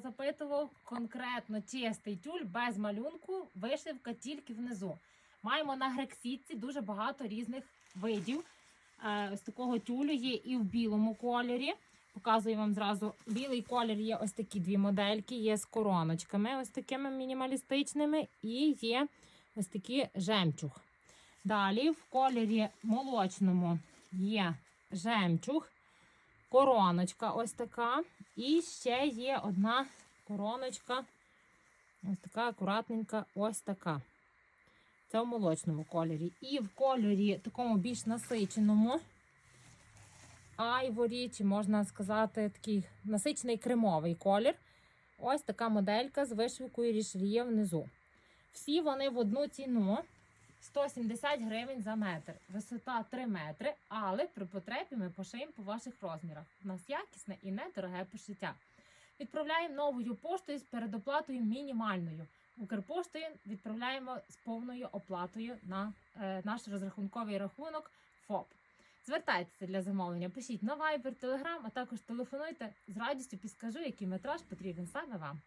запитував, конкретно чистий тюль без малюнку, вишивка тільки внизу. Маємо на грексітці дуже багато різних видів. Е, Ось такого тюлю є і в білому кольорі. Показую вам зразу. Білий колір є ось такі дві модельки, є з короночками, ось такими мінімалістичними, і є ось такі жемчуг. Далі в кольорі молочному є жемчуг, короночка ось така. І ще є одна короночка, ось така акуратненька, ось така. Це в молочному кольорі. І в кольорі такому більш насиченому, айворі, чи можна сказати, такий насичений кремовий колір. Ось така моделька з вишивкою рішельє внизу. Всі вони в одну ціну 170 гривень за метр, висота 3 метри, але при потребі ми пошиємо по ваших розмірах. У нас якісне і недороге пошиття. Відправляємо новою поштою з передоплатою мінімальною. Укрпоштою відправляємо з повною оплатою на е, наш розрахунковий рахунок ФОП. Звертайтеся для замовлення, пишіть на Viber, Telegram, а також телефонуйте. З радістю підскажу, який метраж потрібен саме вам.